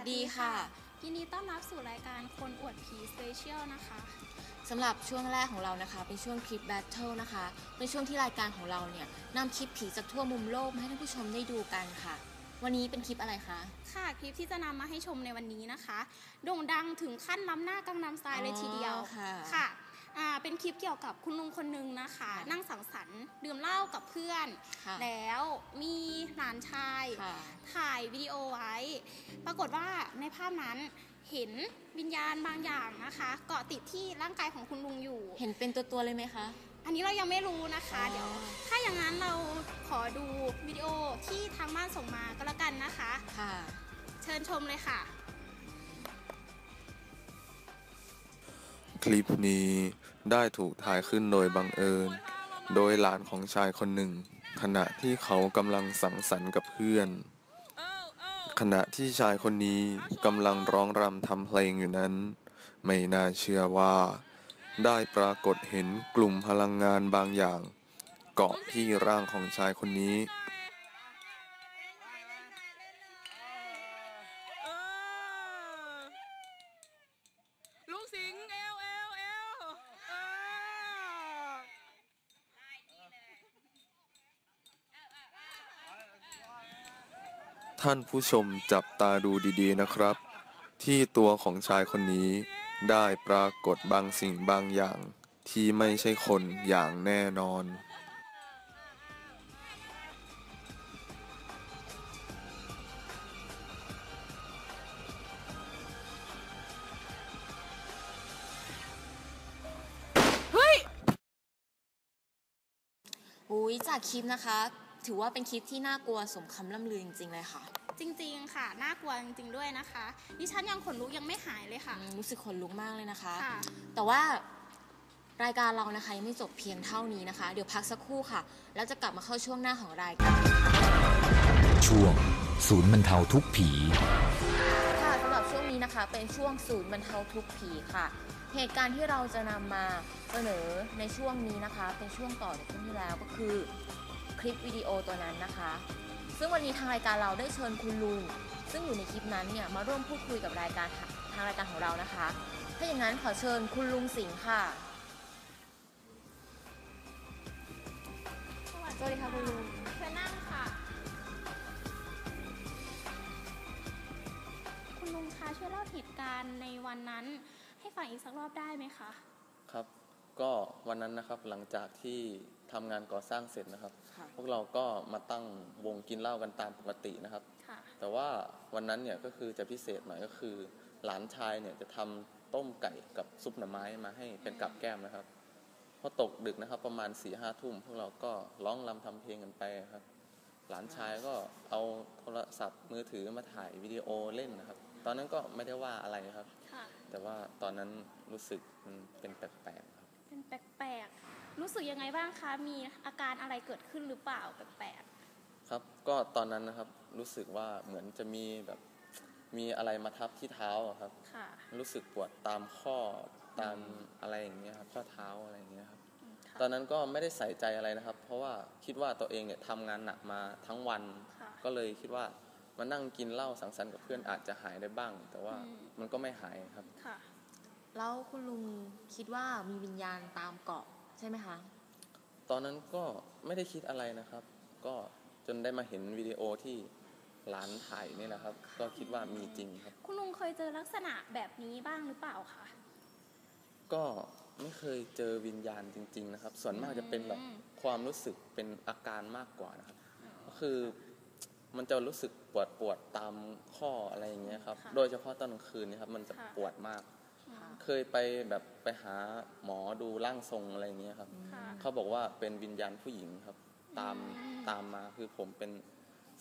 สวัสดีค่ะ ยินดีต้อนรับสู่รายการคนอวดผีสเปเชียลนะคะ สำหรับช่วงแรกของเรานะคะ เป็นช่วงคลิปแบทเทิลนะคะ เป็นช่วงที่รายการของเราเนี่ยนำคลิปผีจากทั่วมุมโลกมาให้ท่านผู้ชมได้ดูกันค่ะ วันนี้เป็นคลิปอะไรคะ ค่ะคลิปที่จะนำมาให้ชมในวันนี้นะคะ โด่งดังถึงขั้นล้ำหน้ากังนำสไตล์เลยทีเดียวอ๋อค่ะ ค่ะ อ่าเป็นคลิปเกี่ยวกับคุณลุงคนหนึงนะคะค่ะนั่งสังสรรค์ดื่มเหล้ากับเพื่อน ค่ะแล้วมีหลานชาย ค่ะถ่ายวิดีโอไว้ ปรากฏว่าในภาพนั้นเห็นวิญญาณบางอย่างนะคะ เกาะติดที่ร่างกายของคุณลุงอยู่ เห็นเป็นตัวตัวๆเลยไหมคะ อันนี้เรายังไม่รู้นะคะ อ๋อ เดี๋ยว ถ้าอย่างนั้นเราขอดูวิดีโอที่ทางบ้านส่งมาก็แล้วกันนะคะ ค่ะ เชิญชมเลยค่ะ คลิปนี้ได้ถูกถ่ายขึ้นโดยบังเอิญ โดยหลานของชายคนหนึ่ง ขณะที่เขากำลังสังสรรค์กับเพื่อน ขณะที่ชายคนนี้กำลังร้องรำทำเพลงอยู่นั้น ไม่น่าเชื่อว่า ได้ปรากฏเห็นกลุ่มพลังงานบางอย่าง เกาะที่ร่างของชายคนนี้ เออลุงสิงห์เอวเอวเอวเออ ท่านผู้ชมจับตาดูดีๆนะครับ ที่ตัวของชายคนนี้ได้ปรากฏบางสิ่งบางอย่าง ที่ไม่ใช่คนอย่างแน่นอนอุ้ยจากคลิปนะคะ ถือว่าเป็นคลิปที่น่ากลัวสมคำล่ำลือจริงๆเลยค่ะ จริงๆค่ะ น่ากลัวจริงๆด้วยนะคะดิฉันยังขนลุกยังไม่หายเลยค่ะ อืมรู้สึกขนลุกมากเลยนะคะ ค่ะ แต่ว่ารายการเรานะคะยังไม่จบเพียงเท่านี้นะคะ เดี๋ยวพักสักครู่ค่ะ แล้วจะกลับมาเข้าช่วงหน้าของรายการ ช่วง ศูนย์บรรเทาทุกข์ผี ค่ะสำหรับช่วงนี้นะคะเป็นช่วงศูนย์บรรเทาทุกข์ผีค่ะ เหตุการณ์ที่เราจะนำมาเสนอในช่วงนี้นะคะ เป็นช่วงต่อจากช่วงที่แล้วก็คือ คลิปวิดีโอตัวนั้นนะคะ ซึ่งวันนี้ทางรายการเราได้เชิญคุณลุงซึ่งอยู่ในคลิปนั้นเนี่ยมาร่วมพูดคุยกับรายการทาทางรายการของเรานะคะ ถ้าอย่างนั้นขอเชิญคุณลุงสิงห์ค่ะ สวัสดีค่ะคุณลุงเชิญนั่งค่ะ คุณลุงคะช่วยเล่าเหตุการณ์ในวันนั้น ให้ฟังอีกสักรอบได้ไหมคะครับ ก็วันนั้นนะครับหลังจากที่ทำงานก่อสร้างเสร็จนะครับ ค่ะ พวกเราก็มาตั้งวงกินเหล้ากันตามปกตินะครับ ค่ะ แต่ว่าวันนั้นเนี่ยก็คือจะพิเศษหน่อยก็คือ หลานชายเนี่ยจะทำต้มไก่กับซุปหน่อไม้มาให้เป็นกับแก้มนะครับพอตกดึกนะครับ ประมาณสี่ห้าทุ่มพวกเราก็ร้องรำทำเพลงกันไปครับ หลานชายก็เอาโทรศัพท์มือถือมาถ่ายวิดีโอเล่นนะครับ ตอนนั้นก็ไม่ได้ว่าอะไรครับ ค่ะ แต่ว่าตอนนั้นรู้สึกมันเป็นแปลกๆครับ เป็นแปลกๆ รู้สึกยังไงบ้างคะ มีอาการอะไรเกิดขึ้นหรือเปล่าแปลกครับ ก็ตอนนั้นนะครับรู้สึกว่าเหมือนจะมีแบบมีอะไรมาทับที่เท้าอะครับ ๆค่ะรู้สึกปวดตามข้อตามอะไรอย่างเงี้ยครับข้อเท้าอะไรอย่างเงี้ยครับค่ะตอนนั้นก็ไม่ได้ใส่ใจอะไรนะครับ เพราะว่าคิดว่าตัวเองเนี่ยทำงานหนักมาทั้งวัน ค่ะ ก็เลยคิดว่ามานั่งกินเหล้าสังสรรค์กับเพื่อนอาจจะหายได้บ้าง แต่ว่าอืม มันก็ไม่หายครับ ค่ะ แล้วคุณลุงคิดว่ามีวิญญาณตามเกาะ ใช่ไหมคะ ตอนนั้นก็ไม่ได้คิดอะไรนะครับ ก็จนได้มาเห็นวิดีโอที่หลานถ่ายนี่แหละครับ ก็คิดว่ามีจริงครับ คุณลุงเคยเจอลักษณะแบบนี้บ้างหรือเปล่าคะก็ไม่เคยเจอวิญญาณจริง ๆ นะครับ ส่วนมากจะเป็นแบบอืมความรู้สึกเป็นอาการมากกว่านะครับ ก็คือมันจะรู้สึกปวดปวดตามข้ออะไรอย่างเงี้ยครับค่ะโดยเฉพาะตอนกลางคืนเนะครับ มันจะค่ะปวดมากค่ะ เคยไปแบบไปหาหมอดูร่างทรงอะไรอย่างเงี้ยครับ ค่ะ เขาบอกว่าเป็นวิญญาณผู้หญิงครับ ตามตามมาคือผมเป็น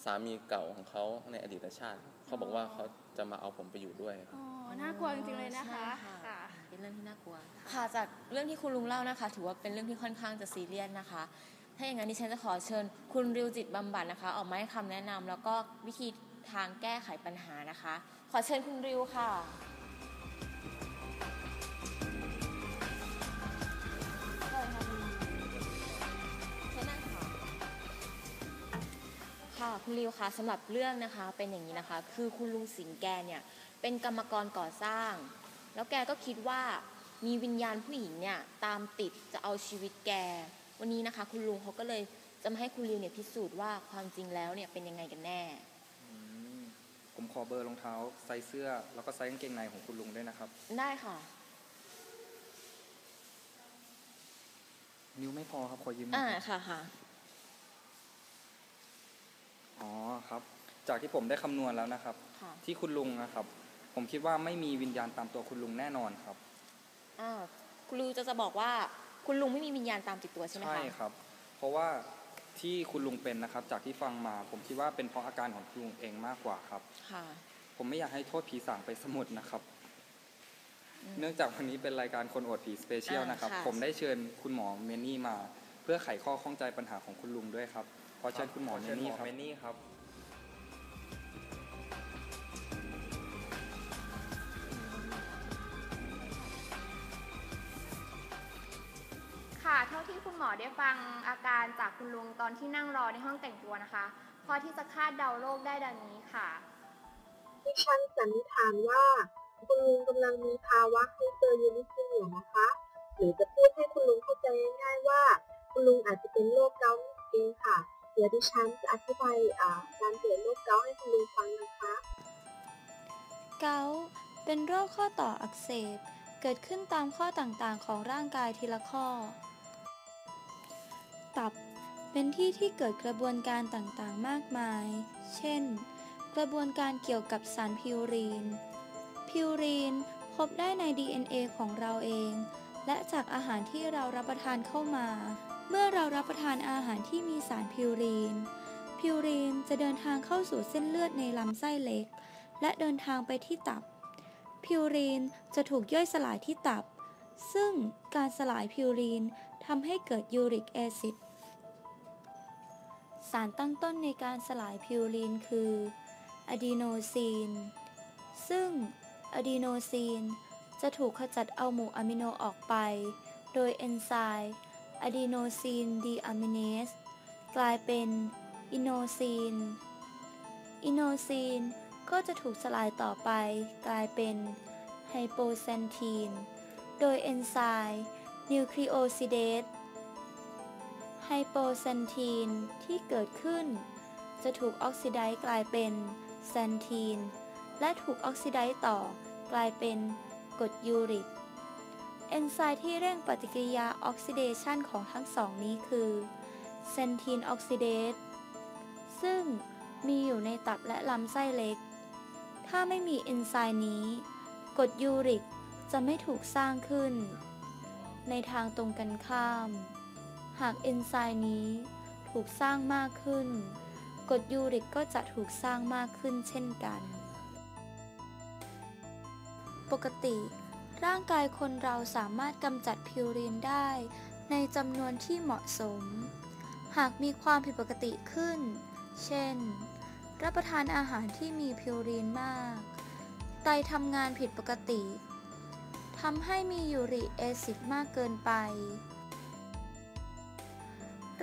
สามีเก่าของเขาในอดีตชาติ เขาบอกว่าเขาจะมาเอาผมไปอยู่ด้วยครับ อ๋อ น่ากลัวจริงๆเลยนะคะใช่ค่ะ เป็นเรื่องที่น่ากลัว ค่ะจากเรื่องที่คุณลุงเล่านะคะ ถือว่าเป็นเรื่องที่ค่อนข้างจะซีเรียสนะคะ ถ้าอย่างนั้นดิฉันจะขอเชิญ คุณริวจิตบำบัดนะคะ ออกมาให้คำแนะนำแล้วก็วิธีทางแก้ไขปัญหานะคะ ขอเชิญคุณริวค่ะ ค่ะคุณริวคะสำหรับเรื่องนะคะเป็นอย่างนี้นะคะ คือคุณลุงสิงห์แกเนี่ยเป็นกรรมกรก่อสร้าง แล้วแกก็คิดว่ามีวิญญาณผู้หญิงเนี่ยตามติดจะเอาชีวิตแก วันนี้นะคะ คุณลุงเขาก็เลยจะมาให้คุณริวเนี่ยพิสูจน์ว่าความจริงแล้วเนี่ยเป็นยังไงกันแน่ อืมผมขอเบอร์รองเท้าไซส์เสื้อ แล้วก็ไซส์กางเกงในของคุณลุงด้วยนะครับ ได้ค่ะ นิ้วไม่พอครับขอยืมหน่อ่าอยครับ ค่ะค่ะ อ๋อครับ จากที่ผมได้คำนวณแล้วนะครับ ค่ะที่คุณลุงนะครับ ผมคิดว่าไม่มีวิญญาณตามตัวคุณลุงแน่นอนครับ อ่าคุณริวจะจะบอกว่าคุณลุงไม่มีวิญญาณตามติดตัวใช่ไหมคะ ใช่ครับ เพราะว่าที่คุณลุงเป็นนะครับ จากที่ฟังมา ผมคิดว่าเป็นเพราะอาการของคุณลุงเองมากกว่าครับ ค่ะ ผมไม่อยากให้โทษผีสางไปสมุดนะครับ อืมเนื่องจากวันนี้เป็นรายการคนอวดผีสเปเชียลอ่านะครับ ค่ะ ผมได้เชิญคุณหมอเมนี่มา เพื่อไขข้อข้องใจปัญหาของคุณลุงด้วยครับ ขอเชิญคุณหมอเมนี่ครับเมนี่ครับ ค่ะ เท่าที่คุณหมอได้ฟังอาการจากคุณลุงตอนที่นั่งรอในห้องแต่งตัวนะคะ พอที่จะคาดเดาโรคได้ดังนี้ค่ะดิฉันสันนิษฐานว่า คุณลุงกำลังมีภาวะไฮเปอร์ยูริซีเมียนะคะ หรือจะพูดให้คุณลุงเข้าใจง่ายๆว่า คุณลุงอาจจะเป็นโรคเกาต์นั่นเองค่ะ เดี๋ยวดิฉันจะอธิบายอ่าการเกิดโรคเกาต์ให้คุณลุงฟังนะคะ เกาต์เป็นโรคข้อต่ออักเสบ เกิดขึ้นตามข้อต่างๆ ของร่างกายทีละข้อ ตับเป็นที่ที่เกิดกระบวนการต่างๆ มากมาย เช่น กระบวนการเกี่ยวกับสารพิวรีน พิวรีนพบได้ใน DNA ของเราเอง และจากอาหารที่เรารับประทานเข้ามา เมื่อเรารับประทานอาหารที่มีสารพิวรีน พิวรีนจะเดินทางเข้าสู่เส้นเลือดในลำไส้เล็ก และเดินทางไปที่ตับ พิวรีนจะถูกย่อยสลายที่ตับ ซึ่งการสลายพิวรีนทำให้เกิดยูริกแอซิด สารตั้งต้นในการสลายพิวรีนคืออะดีโนซีน ซึ่งอะดีโนซีนจะถูกขจัดเอาหมู่อะมิโนออกไป โดยเอนไซม์ อะดีโนซีนดีอะมิเนสกลายเป็นอินโนซีน อินโนซีนก็จะถูกสลายต่อไป กลายเป็นไฮโปแซนทีน โดยเอนไซม์นิวคลีโอซิเดสไฮโปแซนทีนที่เกิดขึ้น จะถูกออกซิไดซ์กลายเป็นแซนทีน และถูกออกซิไดซ์ต่อกลายเป็นกรดยูริก เอนไซม์ที่เร่งปฏิกิริยาออกซิเดชันของทั้งสองนี้คือเซนทีนออกซิเดสซึ่งมีอยู่ในตับและลำไส้เล็ก ถ้าไม่มีเอนไซม์นี้กรดยูริกจะไม่ถูกสร้างขึ้น ในทางตรงกันข้าม หากเอนไซม์นี้ถูกสร้างมากขึ้นกรดยูริกก็จะถูกสร้างมากขึ้นเช่นกัน ปกติ ร่างกายคนเราสามารถกำจัดพิวรีนได้ ในจำนวนที่เหมาะสม หากมีความผิดปกติขึ้น เช่น รับประทานอาหารที่มีพิวรีนมาก ไตทำงานผิดปกติทำให้มียูริกแอซิดมากเกินไป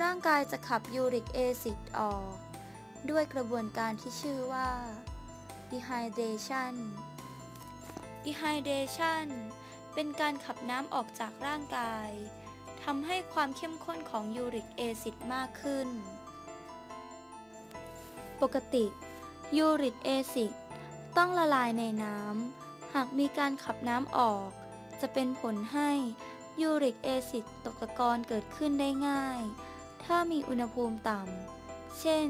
ร่างกายจะขับยูริกแอซิดออก ด้วยกระบวนการที่ชื่อว่า dehydration dehydration เป็นการขับน้ำออกจากร่างกายทำให้ความเข้มข้นของยูริกแอซิดมากขึ้น ปกติยูริกแอซิดต้องละลายในน้ำ หากมีการขับน้ำออก จะเป็นผลให้ยูริกแอซิดตกตะกอนเกิดขึ้นได้ง่าย ถ้ามีอุณหภูมิต่ำ เช่น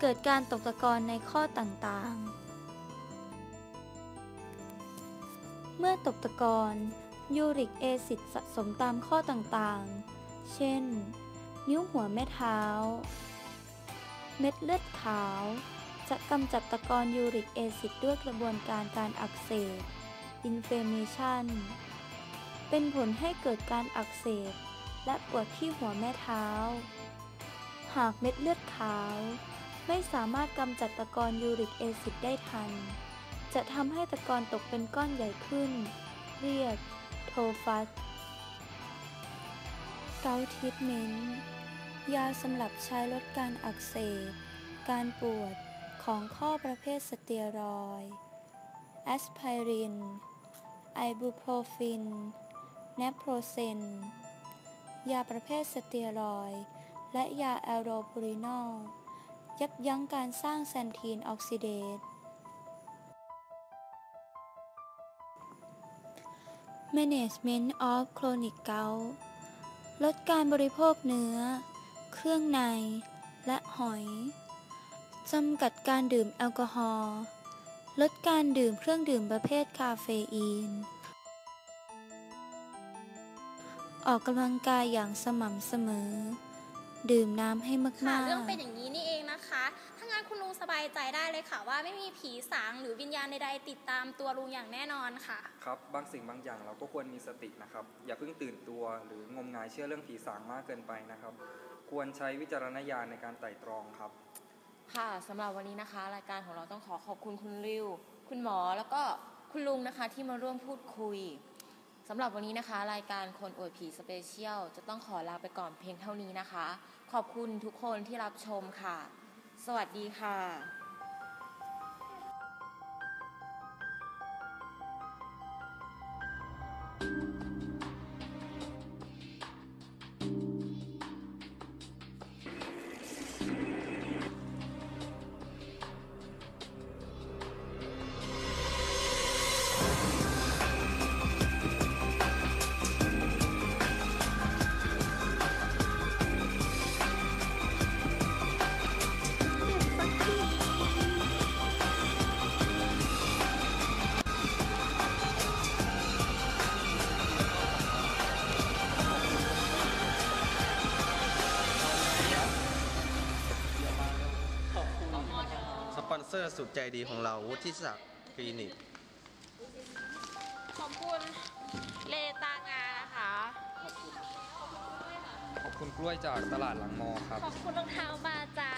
เกิดการตกตะกอนในข้อต่างๆ เมื่อตกตะกอนยูริกแอซิดสะสมตามข้อต่างๆ เช่น นิ้วหัวแม่เท้า เม็ดเลือดขาว จะกำจัดตะกอนยูริกแอซิดด้วยกระบวนการการอักเสบ inflammation เป็นผลให้เกิดการอักเสบและปวดที่หัวแม่เท้า หากเม็ดเลือดขาว ไม่สามารถกำจัดตะกอนยูริกแอซิดได้ทัน จะทำให้ตะกอนตกเป็นก้อนใหญ่ขึ้น เรียกโทฟัสเกาทิทเมนต์ยาสำหรับใช้ลดการอักเสบ การปวดของข้อประเภทสเตียรอยแอสไพริน ไอบูโพรฟินแนโปรเซน ยาประเภทสเตียรอย และยาแอลโดพูรินอล ยับยั้งการสร้างแซนทีนออกซิเดต Management of Chronic Gout ลดการบริโภคเนื้อ เครื่องใน และหอย จำกัดการดื่มแอลกอฮอล์ลดการดื่มเครื่องดื่มประเภทคาเฟอีน ออกกำลังกายอย่างสม่ำเสมอ ดื่มน้ำให้มากเรื่องเป็นอย่างนี้นี่เองนะคะ คุณลุงสบายใจได้เลยค่ะ ว่าไม่มีผีสางหรือวิญญาณใดๆติดตามตัวลุงอย่างแน่นอนค่ะ ครับ บางสิ่งบางอย่างเราก็ควรมีสตินะครับ อย่าเพิ่งตื่นตัวหรืองมงายเชื่อเรื่องผีสางมากเกินไปนะครับ ควรใช้วิจารณญาณในการไต่ตรองครับ ค่ะสำหรับวันนี้นะคะ รายการของเราต้องขอขอบคุณคุณริว คุณหมอแล้วก็คุณลุงนะคะที่มาร่วมพูดคุยสำหรับวันนี้นะคะ รายการคนอวดผีสเปเชียลจะต้องขอลาไปก่อนเพียงเท่านี้นะคะ ขอบคุณทุกคนที่รับชมค่ะ สวัสดีค่ะ อร์สุดใจดีของเราวุฒิศักดิ์คลินิก ขอบคุณเลตางานะคะ ขอบคุณกล้วยจากตลาดหลังมอครับ ขอบคุณรองเท้ามาจ้า